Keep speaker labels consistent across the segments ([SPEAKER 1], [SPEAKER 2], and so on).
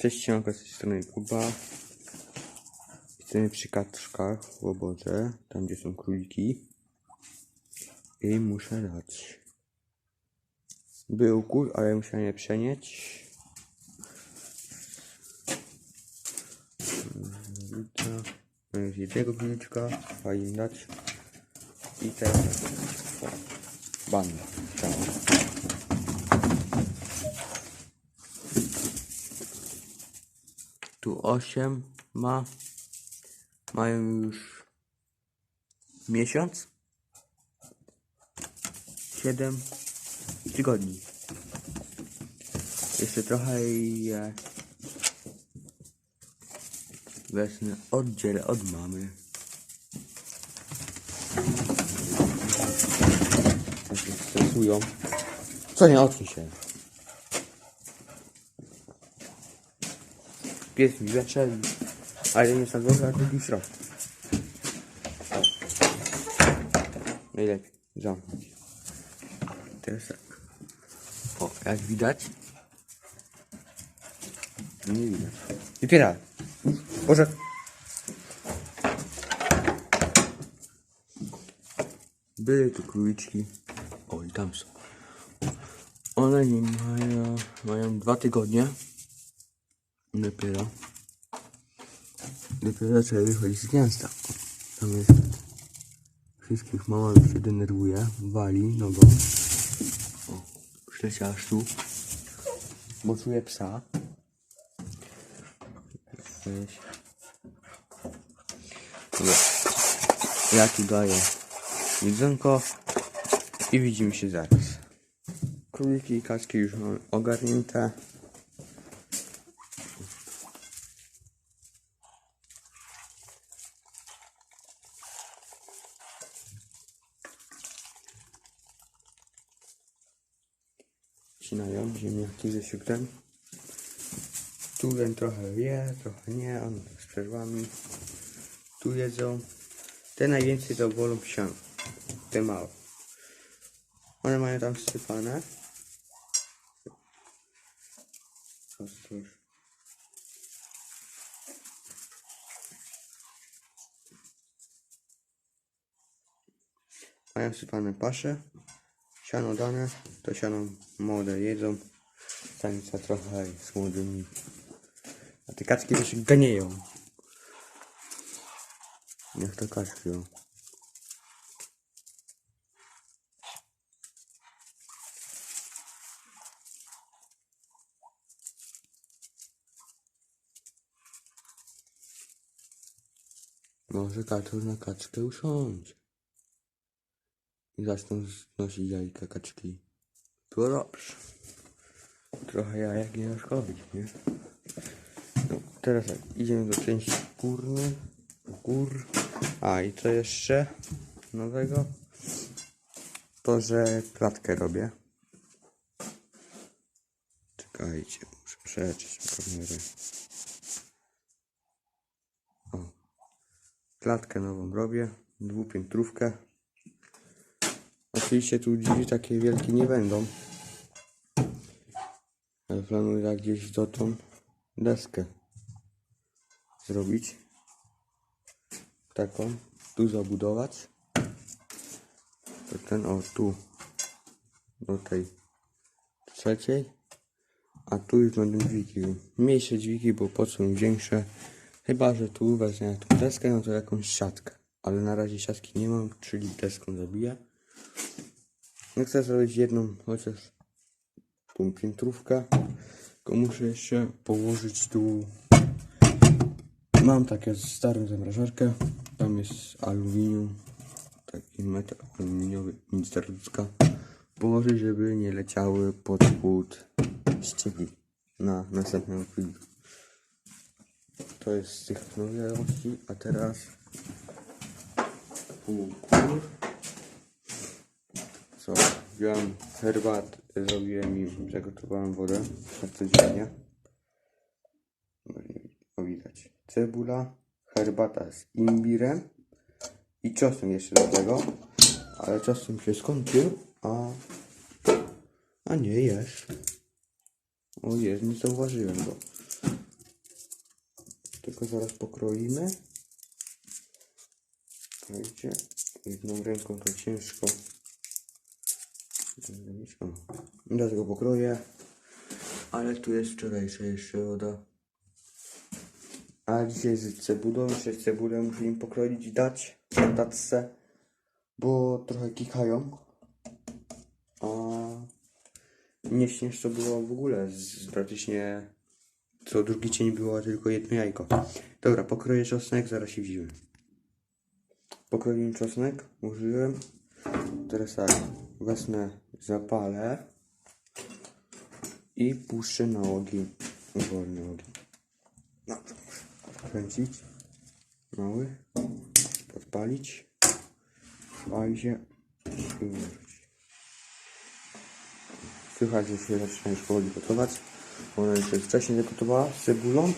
[SPEAKER 1] Cześć, siemanko, z tej strony Kuba. Jesteśmy przy kaczkach w oborze, tam gdzie są króliki. I muszę dać. Był kul, ale musiałem je przenieść. Widzę. Już jednego króliczka, a im dać. I teraz banda. Ciao. Tu 8 ma. Mają już miesiąc. 7 tygodni. Jeszcze trochę je wezmę oddzielę od mamy. Tak. Co nie, odsuń się. Pies mi weszedł, ale nie na dworze, a drugi w środku. Najlepiej zamknąć. Teraz tak. O, jak widać. Nie widać. Teraz. Boże. Były tu króliczki. O, i tam są. One nie mają, mają dwa tygodnie. Dopiero. Dopiero zaczęły wychodzić z gniazda. Tam jest. Wszystkich mama się denerwuje. Wali nogą. O, przyleciała tu. Bo czuje psa. Dobra. Ja tu daję jedzonko i widzimy się zaraz. Króliki i kaczki już mam ogarnięte. Ziemniaki ze ten trochę wie, trochę nie, on tak z przerwami. Tu jedzą. Te najwięcej to wolą psian. Te małe. One mają tam. Ostroż. Mają wsypane pasze. Siano dane, to siano młode jedzą. Stanica trochę z młodymi. A te kaczki to się ganiają. Niech to kaczki o. Może kaczor na kaczkę usiądzie. I zaczną znosić jajka kaczki. To dobrze. Trochę jajek nie szkodzić, nie? No, teraz tak, idziemy do części górnej. Gór. A i co jeszcze nowego? To, że klatkę robię. Czekajcie, muszę przeczyć kamerę. O. Klatkę nową robię. Dwupiętrówkę. Oczywiście tu drzwi takie wielkie nie będą. Planuję gdzieś dotąd deskę zrobić. Taką. Tu zabudować. To ten o tu. Do tej trzeciej. A tu już będą dźwigi. Mniejsze dźwigi, bo po co większe. Chyba, że tu wezmę tą deskę, no to jakąś siatkę. Ale na razie siatki nie mam, czyli deską zabiję. No chcę zrobić jedną, chociaż tą piętrówkę. Tylko muszę jeszcze położyć tu. Mam takie starą zamrażarkę. Tam jest aluminium. Taki metal aluminiowy, nic ludzka. Położyć, żeby nie leciały pod spód ściegi na następnym chwili. To jest z tych nowości, a teraz pół kur. Co? Wziąłem herbatę, zrobiłem im, przygotowałem wodę na codziennie. O, widać. Cebula, herbata z imbirem i czosnek jeszcze do tego. Ale czosnek się skończył, a... A nie, jest. O jest, nie zauważyłem go. wszystko zaraz pokroimy. Słuchajcie, jedną ręką to ciężko. O, Dlatego pokroję. Ale tu jest wczorajsza jeszcze woda. A dzisiaj z cebulą, jeszcze cebulę muszę im pokroić i dać na tacce, bo trochę kikają. A nie śnież to było w ogóle, z, praktycznie co drugi dzień było tylko jedno jajko. Dobra, pokroję czosnek, zaraz się widzimy. Pokroiłem czosnek, użyłem. Teraz tak, wezmę, zapalę i puszczę na ogień, wolny ogień. No, kręcić, mały, podpalić, pali się i. Słychać, że się zaczyna już powoli gotować. Ona jest wcześniej zagotowała z cebulą.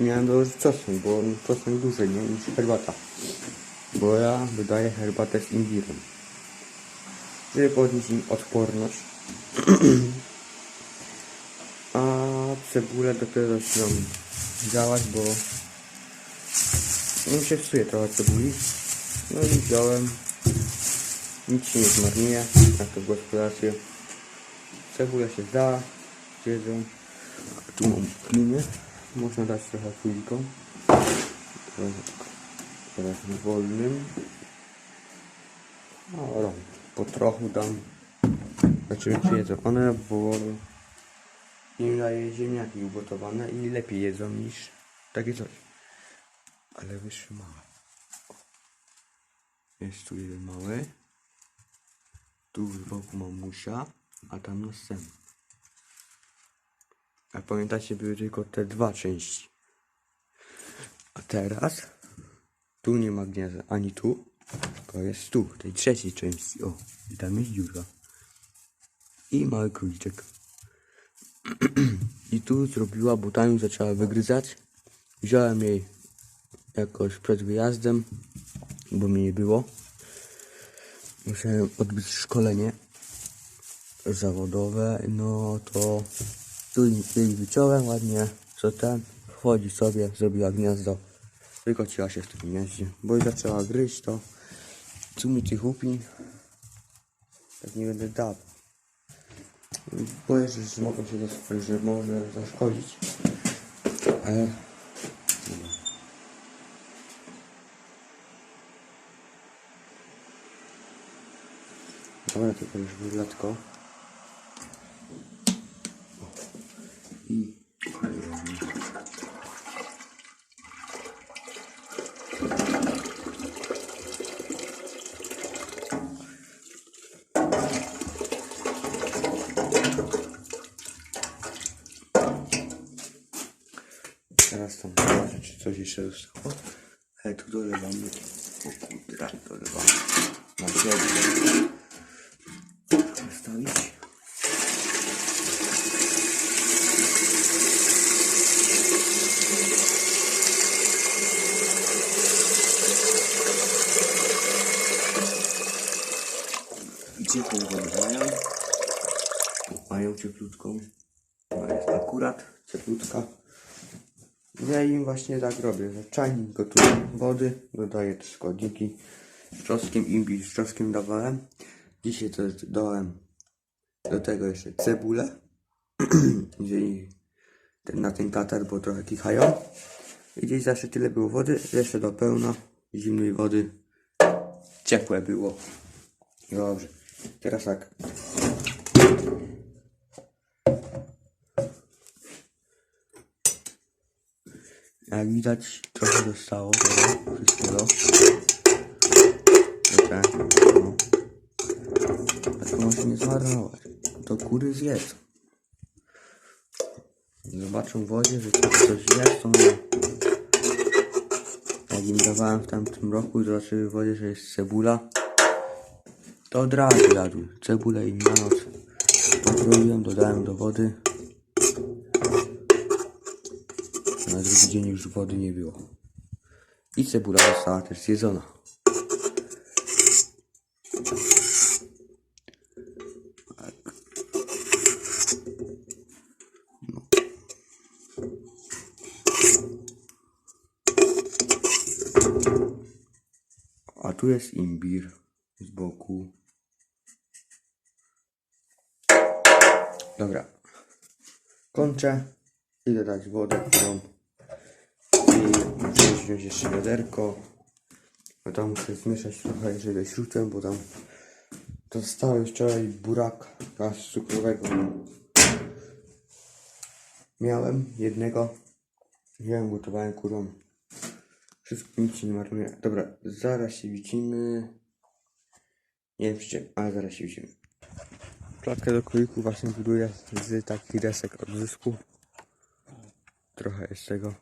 [SPEAKER 1] Miałem dołożyć czosnek, bo on czosnek dłużej nie, niż herbata. Bo ja dodaję herbatę z imbirem. Żeby podnieść im odporność. A cebulę dopiero zaczynam działać, bo no się psuje trochę cebuli. No i wziąłem. Nic się nie zmarnuje, jak to w. Cebula się da, jedzą. Tu mam kliny. Można dać trochę kuliką. Teraz, teraz wolnym. No, po trochu dam. Zobaczymy czy jedzą. One bo im daje ziemniaki ugotowane i lepiej jedzą niż takie coś. Ale wyszły małe. Jest tu jeden mały. Tu z boku mamusia, a tam następny. A pamiętacie, były tylko te dwa części. A teraz tu nie ma gniazda, ani tu, tylko jest tu, w tej trzeciej części. O, i tam jest dziura. I mały króliczek. I tu zrobiła, bo tam ją zaczęła wygryzać. Wziąłem jej jakoś przed wyjazdem, bo mnie nie było. Musiałem odbyć szkolenie zawodowe, no to tu jej wyciąłem ładnie, co ten, wchodzi sobie, zrobiła gniazdo, wykociła się w tym gnieździe, bo i zaczęła gryźć to, tu mi tych upin, tak nie będę dał. Boję się, że mogą się, że może zaszkodzić, ale. Dobra, tylko już wylatko. I Teraz tam zobaczę, czy coś jeszcze zostało. Ale tu dolewamy. O kurde, dolewamy. Na. Zostawić. I ciepłą wodę mają. Cieplutką. To jest akurat cieplutka. Ja im właśnie tak robię, że czajnik gotuję wody, dodaję te składniki z czosnkiem, imbir z czosnkiem dawałem. Dzisiaj to dodałem do tego jeszcze cebulę, jeżeli ten, na ten katar, bo trochę kichają. I gdzieś zawsze tyle było wody, jeszcze do pełna zimnej wody. Ciepłe było. Dobrze. Teraz tak. Jak widać, trochę zostało tego wszystkiego. No. Tak nie zmarnować. To kury zjedzą. Zobaczą w wodzie, że coś coś jest, to nie. Jak im dawałem w tamtym roku, zobaczyły w wodzie, że jest cebula. To od razu jadły. Cebulę im na noc pokroiłem, dodałem do wody. Na drugi dzień już wody nie było. I cebula została też zjedzona. Tak. No. A tu jest imbir z boku. Dobra. Kończę i dodać wodę, którą wziąć jeszcze wiaderko. No tam muszę zmieszać trochę jeżeli śrutem, bo tam dostałem wczoraj buraka cukrowego. Miałem jednego. Wziąłem, gotowałem kurą. Wszystko nic się nie marnuje. Dobra, zaraz się widzimy. Nie wiem czym, ale zaraz się widzimy. Klatkę do królików właśnie buduję z takich desek od zysku. Trochę jest tego.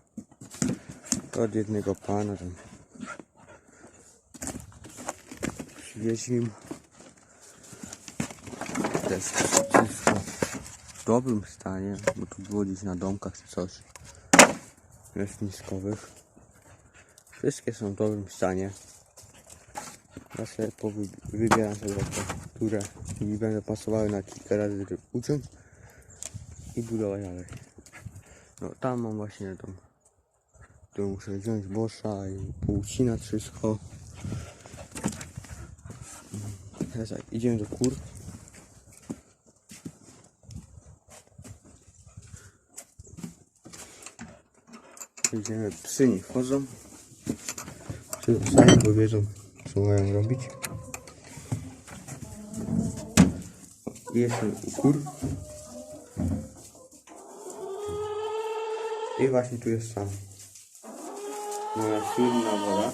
[SPEAKER 1] Od jednego pana tam. Deski od zysku. W dobrym stanie, bo tu było gdzieś na domkach czy coś. Lesniskowych. Wszystkie są w dobrym stanie. Ja sobie wybieram sobie te, które mi będą pasowały na kilka razy, żeby uciąć i budować dalej. No tam mam właśnie tą, tu muszę wziąć bosza i poucinać wszystko. Teraz tak, idziemy do kur. Idziemy, psy nie wchodzą. Psy sami powiedzą, co mają robić. Jestem u kur. I właśnie tu jest sam. Moja słynna woda.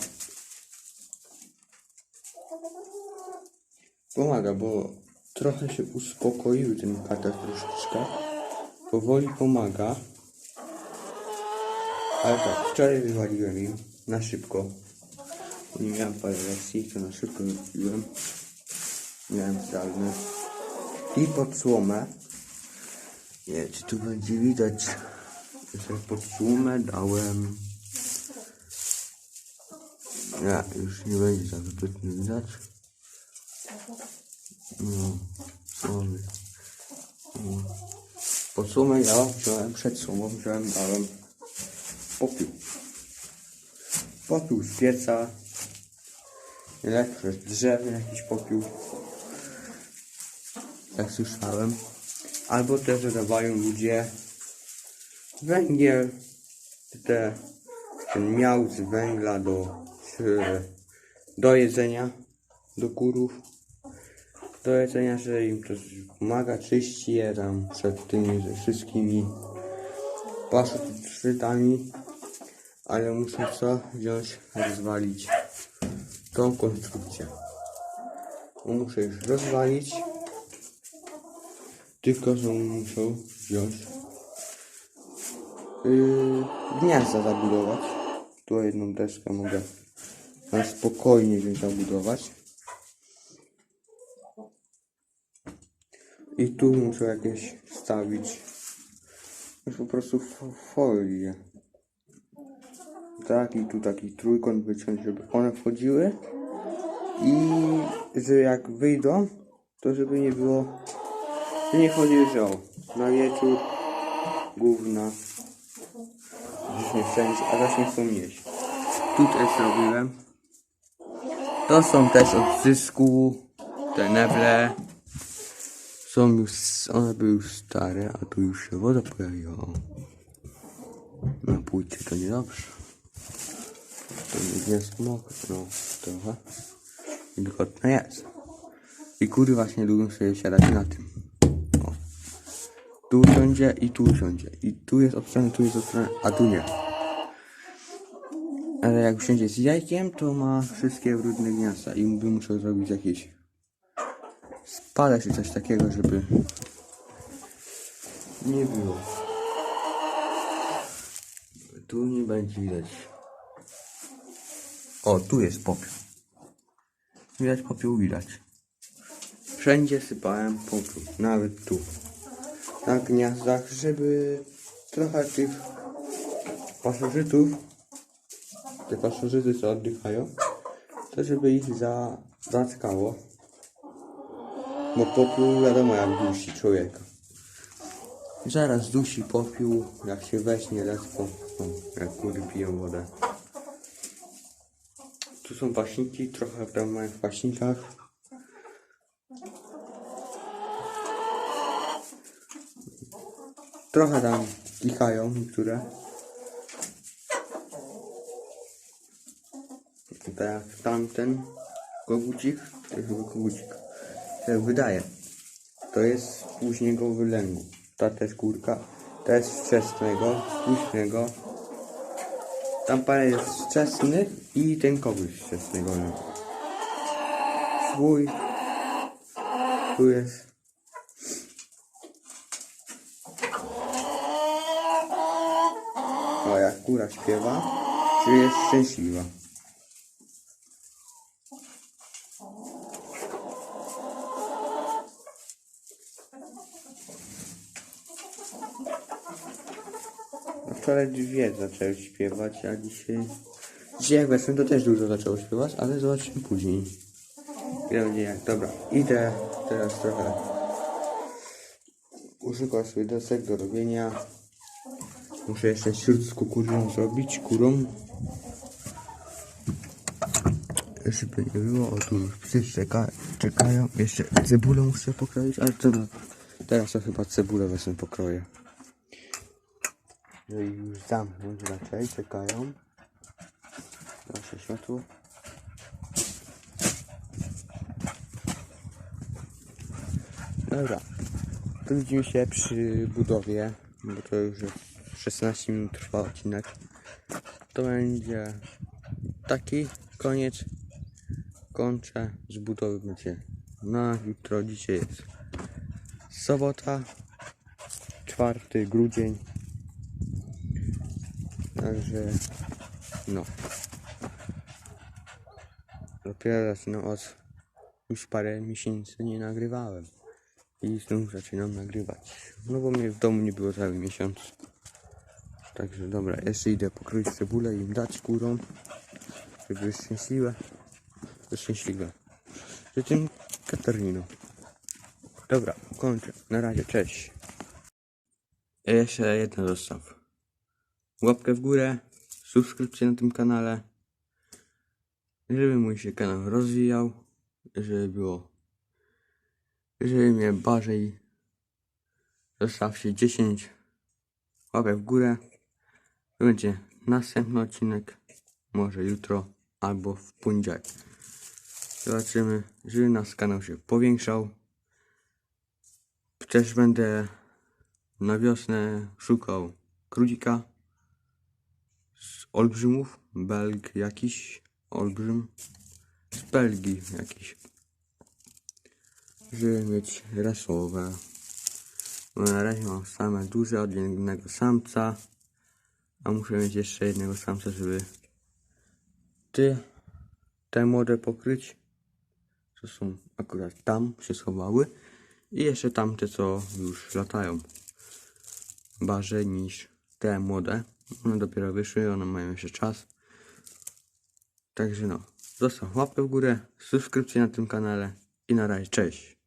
[SPEAKER 1] Pomaga, bo trochę się uspokoił ten katar troszeczkę. Powoli pomaga. Ale tak, wczoraj wywaliłem im na szybko. Nie miałem parę lekcji, to na szybko wywaliłem. Miałem zdalne. I pod słomę. Nie czy tu będzie widać. Że pod słomę dałem. Nie, już nie będzie tak zbytnio widać. No, słomy. No. Pod słomę ja wziąłem, przed słomą wziąłem, dałem popiół. Popiół z pieca. Lepszy z drzew, jakiś popiół. Jak słyszałem. Albo też dodawają ludzie węgiel, te, ten miał z węgla do, do jedzenia, do kurów. Do jedzenia, że im to pomaga, czyści je tam przed tymi wszystkimi paszytami. Ale muszę co wziąć, rozwalić tą konstrukcję. Muszę już rozwalić. Tylko, że muszę wziąć yy, gniazda zabudować. Tu jedną deskę mogę na spokojnie wziąć zabudować. I tu muszę jakieś wstawić już po prostu fo- folię. Tak i tu taki trójkąt wyciąć, żeby one wchodziły i że jak wyjdą, to żeby nie było, nie wchodziły, że o, na wieczór gówna, gdzieś nie wszędzie, a też nie chcą jeść. Tu też zrobiłem. To są też od zysku, te neble. Są już, one były już stare, a tu już się woda pojawiła. Na płycie to niedobrze. To nie jest mokre, no trochę. Wilgotne jest. I kury właśnie lubią sobie siadać na tym. O. Tu usiądzie i tu usiądzie. I tu jest od strony, tu jest od strony, a tu nie. Ale jak usiądzie z jajkiem, to ma wszystkie brudne gniazda i by musiał zrobić jakieś spadać czy coś takiego, żeby nie było. Tu nie będzie widać. O, tu jest popiół. Widać popiół, widać. Wszędzie sypałem popiół, nawet tu. Na gniazdach, żeby trochę tych pasożytów, te pasożyty co oddychają, to żeby ich za, zatkało. Bo popiół wiadomo jak dusi człowieka. Zaraz dusi popiół, jak się weźmie lekko, jak kury piją wodę. Tu są waśniki, trochę tam mają w waśnikach. Trochę tam kichają niektóre. Tak jak tamten kogucik, to jest chyba kogucik. Tak wydaje. To jest z późnego wylęgu. Ta też kurka, ta jest z wczesnego, z późnego. Tam parę jest wczesnych i ten koguś z wczesnego. Swój. Tu jest. O, jak kura śpiewa, czy jest szczęśliwa. Wczoraj dwie śpiewać, a dzisiaj... Dzisiaj jak weszłem, to też dużo zaczęło śpiewać, ale zobaczymy później. Jak. Dobra, idę teraz trochę uszukać sobie desek do robienia. Muszę jeszcze śród z kukurydzą zrobić, kurą. Żeby nie było, o tu już psy czeka, czekają. Jeszcze cebulę muszę pokroić, ale to teraz to chyba cebulę wezmę pokroję. No i już zamknąć raczej, czekają. Proszę światło. Dobra, to widzimy się przy budowie, bo to już jest 16 minut trwa odcinek. To będzie taki koniec. Kończę z budowy będzie na jutro. Dzisiaj jest sobota, 4 grudzień. Także no. Dopiero zaczynam od już parę miesięcy nie nagrywałem. I znów zaczynam nagrywać. No bo mnie w domu nie było cały miesiąc. Także dobra, jeszcze idę pokroić cebulę i im dać kurom. Żeby były szczęśliwe. Szczęśliwe. Życzę Katarino. Dobra, kończę. Na razie, cześć. Jeszcze jedno zostaw. Łapkę w górę, subskrypcję na tym kanale. Żeby mój się kanał rozwijał. Żeby było jeżeli mnie bardziej zostawcie 10 łapek w górę. Będzie następny odcinek. Może jutro albo w poniedziałek. Zobaczymy, żeby nasz kanał się powiększał. Też będę na wiosnę szukał kródzika z olbrzymów. Belg jakiś olbrzym. Z Belgii jakiś żeby mieć rasowe. Bo na razie mam same duże od jednego samca, a muszę mieć jeszcze jednego samca, żeby ty, te młode pokryć, co są akurat tam, się schowały i jeszcze tamte, co już latają. Bardziej niż te młode. One dopiero wyszły, one mają jeszcze czas. Także no, zostaw łapkę w górę, subskrypcję na tym kanale i na razie, cześć.